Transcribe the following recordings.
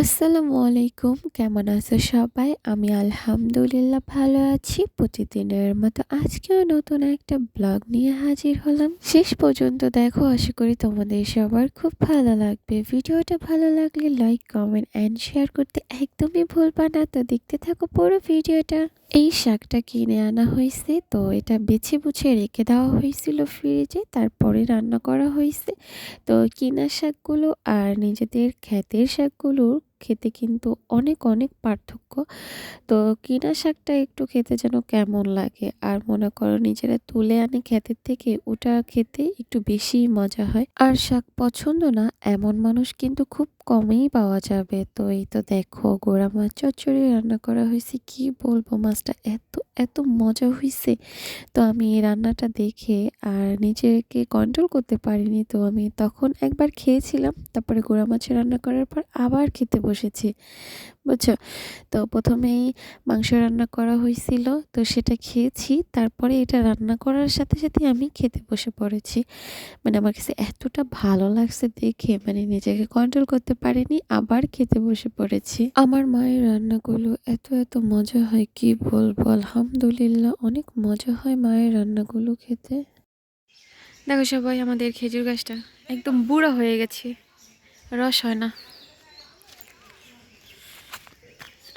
আসসালামু আলাইকুম, কেমন আছো সবাই? আমি আলহামদুলিল্লাহ ভালো আছি। প্রতিদিনের মতো আজকেও নতুন একটা ব্লগ নিয়ে হাজির হলাম। শেষ পর্যন্ত দেখো, আশা করি তোমাদের সবার খুব ভালো লাগবে। ভিডিওটা ভালো লাগলে লাইক কমেন্ট অ্যান্ড শেয়ার করতে একদমই ভুলবা না। তো দেখতে থাকো পুরো ভিডিওটা। এই শাকটা কিনে আনা হয়েছে। তো এটা বেছে বুছে রেখে দেওয়া হয়েছিল ফ্রিজে তারপরে রান্না করা হয়েছে। তো কিনা শাকগুলো আর নিজেদের ক্ষেতের শাকগুলো খেতে কিন্তু অনেক অনেক পার্থক্য। তো কিনা শাকটা একটু খেতে যেন কেমন লাগে, আর মনে করো নিজেরা তুলে আনে ক্ষেতের থেকে, ওটা খেতে একটু বেশি মজা হয়। আর শাক পছন্দ না, এমন মানুষ কিন্তু খুব কমেই পাওয়া যাবে। তো এই তো দেখো, গোড়া মাছ চচ্চড়ি রান্না করা হয়েছে। কি বলব, মাছটা এত এত মজা হয়েছে। তো আমি এই রান্নাটা দেখে আর নিজেকে কন্ট্রোল করতে পারিনি। তো আমি তখন একবার খেয়েছিলাম, তারপরে গোড়া মাছের রান্না করার পর আবার খেতে বসেছি। বুঝছ? তো প্রথমেই মাংস রান্না করা হয়েছিল তো সেটা খেয়েছি। তারপরে এটা রান্না করার সাথে সাথে আমি খেতে বসে পড়েছি। মানে আমার কাছে এতটা ভালো লাগছে দেখে মানে নিজেকে কন্ট্রোল করতে পারিনি, আবার খেতে বসে পড়েছি। আমার মায়ের রান্নাগুলো এত এত মজা হয়, কি বলব? আলহামদুলিল্লাহ, অনেক মজা হয় মায়ের রান্নাগুলো খেতে। দেখো সবাই, আমাদের খেজুর গাছটা একদম বুড়া হয়ে গেছে। রস হয় না।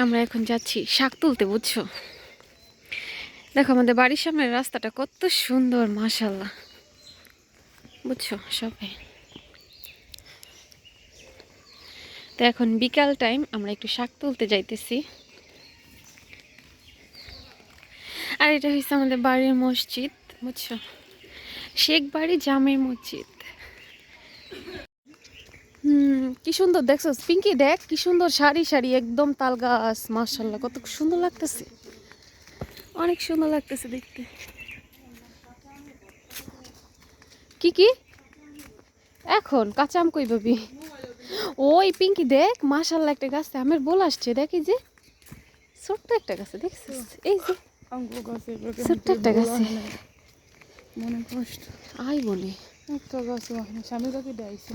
আমরা এখন যাচ্ছি শাক তুলতে, বুঝছ? দেখো, আমাদের বাড়ির সামনের রাস্তাটা কত সুন্দর মাশাল্লাহ বুঝছ সবাই? তো এখন বিকাল টাইম, আমরা একটু শাক তুলতে যাইতেছি। আর এটা হচ্ছে আমাদের বাড়ির মসজিদ, বুঝছ? শেখ বাড়ি জামের মসজিদ হুম কি সুন্দর দেখছ পিঙ্কি দেখ কি সুন্দর সারি সারি একদম তাল গাছ মার্শাল্লাহ কত সুন্দর লাগতেছে। অনেক সুন্দর লাগতেছে দেখতে। কি কি? এখন কাঁচা আম কই পাবি? ওই পিঙ্কি দেখ মাশাল্লাহ একটা গাছ আমের বল আসছে দেখি যে। ছোট্ট একটা গাছে দেখছিস? এই যে ছোট্ট একটা গাছে। মনে কষ্ট। আই বলি। একটা গাছ স্বামী কাকে দেয়ছে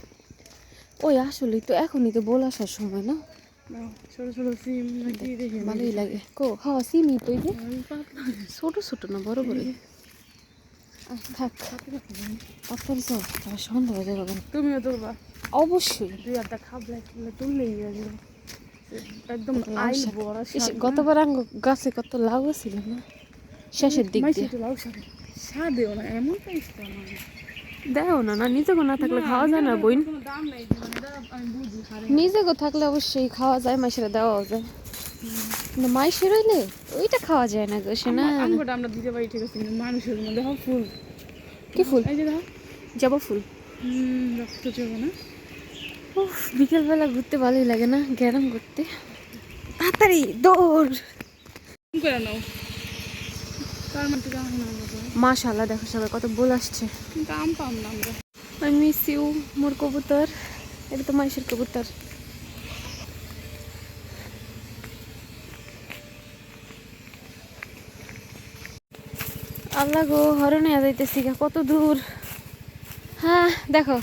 ওই আসলেই তো এখনই তো বল আসার সময় না। ছোট ছোট সিম ভালোই লাগে। কো হ্যাঁ সিমি তো যে। ছোট ছোট না বড় বড়। থাক। তাড়াতাড়ি চল তারপর সন্ধ্যা যাবে না। তুমিও তুলবা। অবশ্যই। দুই একটা খাবলা তুললেই একদম আইল। বড় গতবার আঙ্গ গাছে কত লাউ ছিল না? শেষের দিক দিয়ে। লাউ না এমন না দেও না না নিজে না থাকলে খাওয়া যায় না বইন। কোনো দাম নাই মানে এটা আমি বুঝি খারে নিজে থাকলে অবশ্যই খাওয়া যায় মাইসেরা দেওয়াও যায়। কিন্তু মাইসের হইলে ওইটা খাওয়া যায় না গো সে না আমরা দিতে পারি ঠিক আছে মানুষের মধ্যে দেখো ফুল। কি ফুল? এই যে দেখো। জবা ফুল। হুম রক্ত যাব না। উফ বিকেলবেলা ঘুরতে ভালোই লাগে না গ্যারাম করতে। তাড়াতাড়ি দৌড়। করে নাও তার মধ্যে দাম না আমরা তো। মাশাল্লাহ দেখো সবাই কত বল আসছে। কিন্তু পাম না আমরা। আই মিস ইউ মোর কবুতর। এটা তো মাইশের কবুতর। আল্লাহ গো হরণে যাইতেছি কত দূর। হ্যাঁ দেখো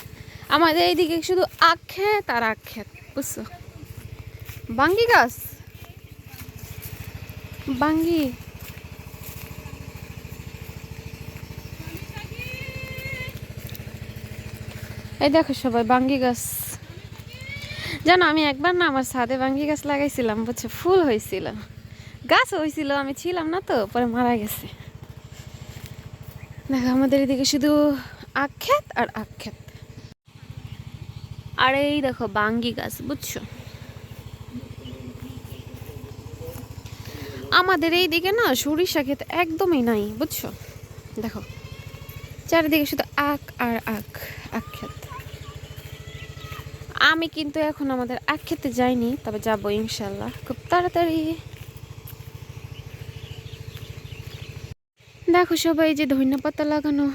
আমাদের এইদিকে শুধু আখ ক্ষেত আর আখ ক্ষেত বুঝছ? বাঙ্গি গাছ? বাঙ্গি? এই দেখো সবাই, বাঙ্গি গাছ। জানো, আমি একবার না আমার ছাদে বাঙ্গি গাছ লাগাইছিলাম, বুঝছ, ফুল হয়েছিল গাছ হয়েছিল আমি ছিলাম না তো, পরে মারা গেছে। দেখো, আমাদের এদিকে শুধু আখ ক্ষেত আর আখ ক্ষেত আর এই দেখো, বাঙ্গি গাছ, বুঝছ? আমাদের এই দিকে না, সরিষা ক্ষেত একদমই নাই, বুঝছ? দেখো, চারিদিকে শুধু আখ আর আখ আখ আমি কিন্তু এখন আমাদের আখ খেতে যাইনি, তবে যাব ইনশাল্লাহ খুব তাড়াতাড়ি। দেখো সবাই যে ধনিয়া পাতা লাগানো,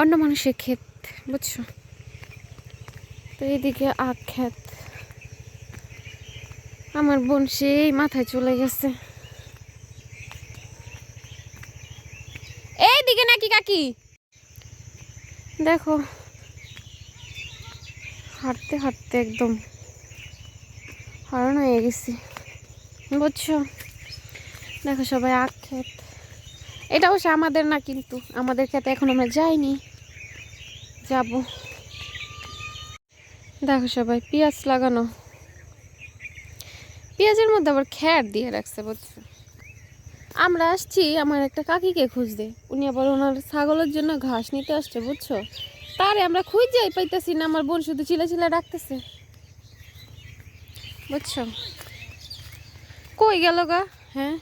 অন্য মানুষের ক্ষেত, বুঝছ? তো এইদিকে আখ ক্ষেত। আমার বোন সেই মাথায় চলে গেছে। এইদিকে নাকি কাকি? দেখো হাঁটতে হাঁটতে একদম হরণ হয়ে গেছি। বুঝছ? দেখো সবাই আখ ক্ষেত এটা অবশ্য আমাদের না, কিন্তু আমাদের ক্ষেতে এখন আমরা যাইনি। যাব। দেখো সবাই, পেঁয়াজ লাগানো। পেঁয়াজের মধ্যে আবার খ্যার দিয়ে রাখছে, বুঝছ? আমরা আসছি, আমার একটা কাকিকে খুঁজতে। উনি আবার ওনার ছাগলের জন্য ঘাস নিতে আসছে, বুঝছ? তারে আমরা খুঁজেই পাইতেছি না, আমার বোন শুধু চিলে চিলে ডাকতেছে। বুঝছ? কই গেল গা? হ্যাঁ?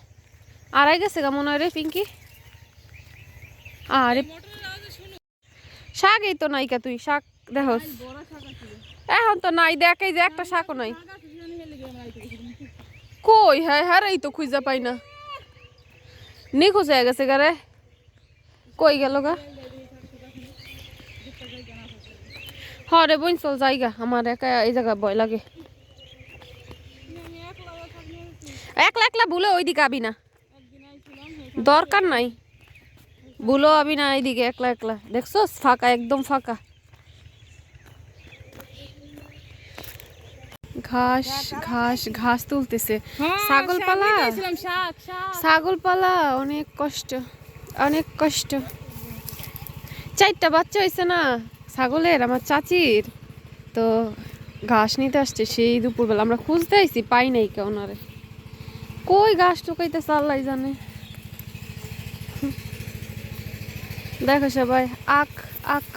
আড়াই গেছে গা মনে হয় রে পিঙ্কি? আরে শাক এই তো নাইকা তুই, শাক দেখো। এখন তো নাই দেখ যে একটা শাকও নাই। কই হ্যাঁ হ্যাঁ এই তো খুঁজা পাই না। নিখোঁজ হয়ে গেছে গা রে। কই গেল গা? হ রে বোন চল জায়গা আমার একা এই জায়গা ভয় লাগে। একলা একলা ভুলে ওইদিকে আবি না। দরকার নাই। ভুলো আবি না এইদিকে একলা একলা। দেখছ ফাঁকা একদম ফাঁকা। ঘাস ঘাস ঘাস তুলতেছে। ছাগল পালা ছাগল পালা অনেক কষ্ট অনেক কষ্ট। চারটা বাচ্চা হয়েছে না? ছাগলের, আমার চাচির। তো ঘাস নিতে আসছে সেই দুপুরবেলা। আমরা খুঁজতে আইছি, পাই নাই কে ওনারে। কই ঘাস টুকাইতে চাল্লাই জানে। দেখো সবাই, আখ আখ।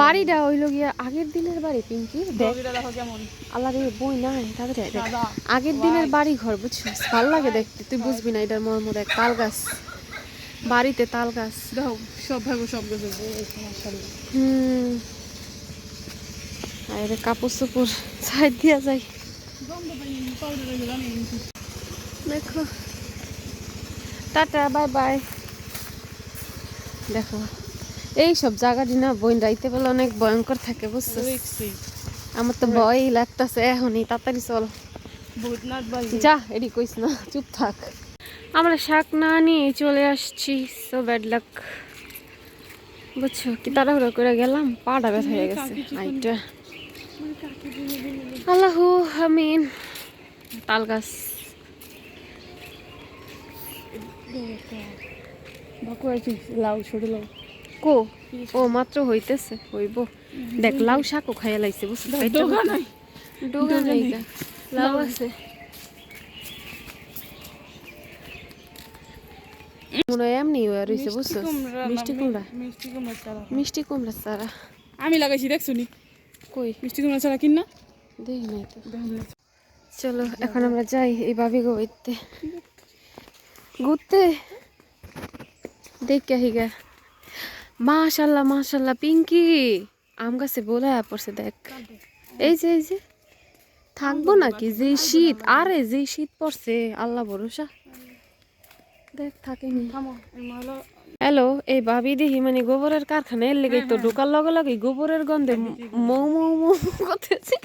বাড়িটা হইল গিয়া আগের দিনের বাড়ি, পিঙ্কি। আল্লাহ বই নাই আগের দিনের বাড়ি ঘর বুঝছিস? ভালো লাগে দেখতে, তুই বুঝবি না, এটার মর্ম দেখ, তাল গাছ। বাড়িতে তাল গাছ। দেখো সব ভাগো সব গেছে হুম। আরে কাপড় চোপড় সাইড দিয়া যায়। দেখো। Tata bye bye. দেখো এই সব জায়গাটি না বইন রাইতে বেলা অনেক ভয়ঙ্কর থাকে বুঝছ? আমার তো ভয়ই লাগতেছে এখনই তাড়াতাড়ি চল। যা এডি কইস না চুপ থাক। আমরা শাক না নিয়ে চলে আসছি। সো ব্যাড লাক বুঝছ? কি তাড়াহুড়ো করে গেলাম? পাটা ব্যথা হয়ে গেছে। আইটা। আল্লাহু আমিন। তাল গাছ। লাউ ছোট লাউ। কো? ও মাত্র হইতেছে হইব। দেখ লাউ শাকও খাইয়া লাইছে ডোগা নাই। ডোগা ডোগা নাই লাউ আছে। মনে হয় এমনি হয়ে রয়েছে বুঝছ মিষ্টি কুমড়া মিষ্টি কুমড়া চারা মিষ্টি কুমড়া সারা আমি লাগাইছি দেখছ নি কই মিষ্টি কুমড়া চারা কিন না দেখি নাই তো চলো এখন আমরা যাই এই ভাবি ঘুরতে ঘুরতে। দেখে হিগা মাশাল্লাহ মাশাল্লাহ পিঙ্কি। আম গাছে বোলা পড়ছে দেখ। এই যে এই যে। থাকব নাকি? যে শীত। আরে যে শীত পড়ছে আল্লাহ ভরসা দেখ থাকেনি থামো এই মালা হ্যালো এই ভাবি দেখি মানে গোবরের কারখানা এর লেগে তো ঢোকার লগে লগে গোবরের গন্ধে মৌ মৌ মৌ করতেছে।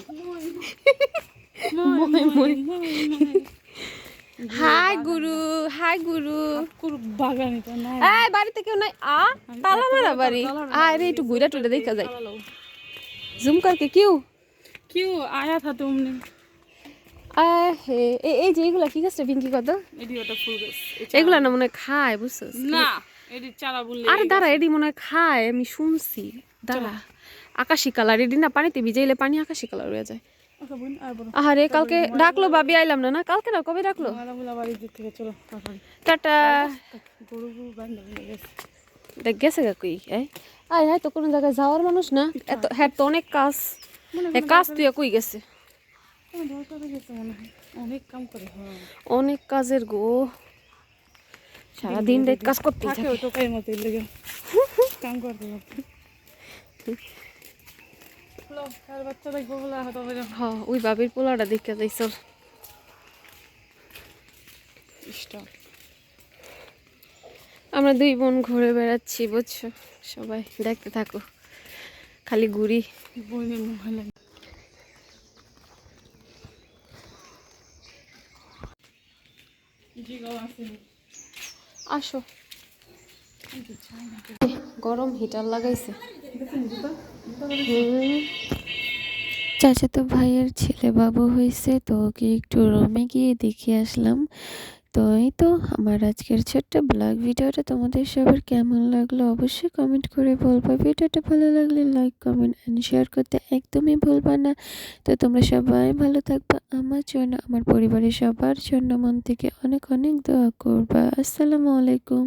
হাই গুরু হাই গুরু। বাগানে তো নাই। এই বাড়িতে কেউ নাই? আ তালা মারা বাড়ি। আরে একটু ঘুরা টুরে দেখা যায় জুম করকে কিউ? কিউ আয়া থা তুমনে এই যে এগুলা কি গাছটা পিঙ্কি কত এডি ওটা ফুল গাছ। এগুলা না মনে হয় খায় বুঝছিস? না এডি চারা বললে আরে দাঁড়া এডি মনে হয় খায় আমি শুনছি। দাঁড়া। আকাশি কালার এডি না পানিতে ভিজাইলে পানি আকাশি কালার হয়ে যায়। আর আরে কালকে ডাকলো ভাবি আইলাম না না? কালকে না কবে ডাকলো? টাটা। হয়ে দেখ গেছে গা কই? আয় হ্যাঁ তো কোনো জায়গায় যাওয়ার মানুষ না। এত হ্যাঁ তো অনেক কাজ। এ কাজ তুই কই গেছে? অনেক হ্যাঁ। অনেক কাজের গো। সারাদিন রাত কাজ করতে থাকে টোকাই মতো লেগে। কাম করতে হবে হ্যালো আর বাচ্চা দেখব বলে হয়তো হবে হ ওই বাবির পোলাটা দেখে যাই চল। আমরা দুই বোন ঘুরে বেড়াচ্ছি বুঝছ? সবাই দেখতে থাকো। খালি ঘুরি। মোবাইলে জি গো আছে আসো। গরম হিটার লাগাইছে। চাচা তো ভাইয়ের ছেলে বাবু হয়েছে তো ওকে একটু রুমে গিয়ে দেখে আসলাম। তো এই তো আমার আজকের ছোট্ট ব্লগ ভিডিওটা। তোমাদের সবার কেমন লাগল অবশ্যই কমেন্ট করে বলবা। ভিডিওটা ভালো লাগলে লাইক কমেন্ট অ্যান্ড শেয়ার করতে একদমই ভুলবা না। তো তোমরা সবাই ভালো থাকবা। আমার জন্য, আমার পরিবারের সবার জন্য মন থেকে অনেক অনেক দোয়া করবা। আসসালামু আলাইকুম।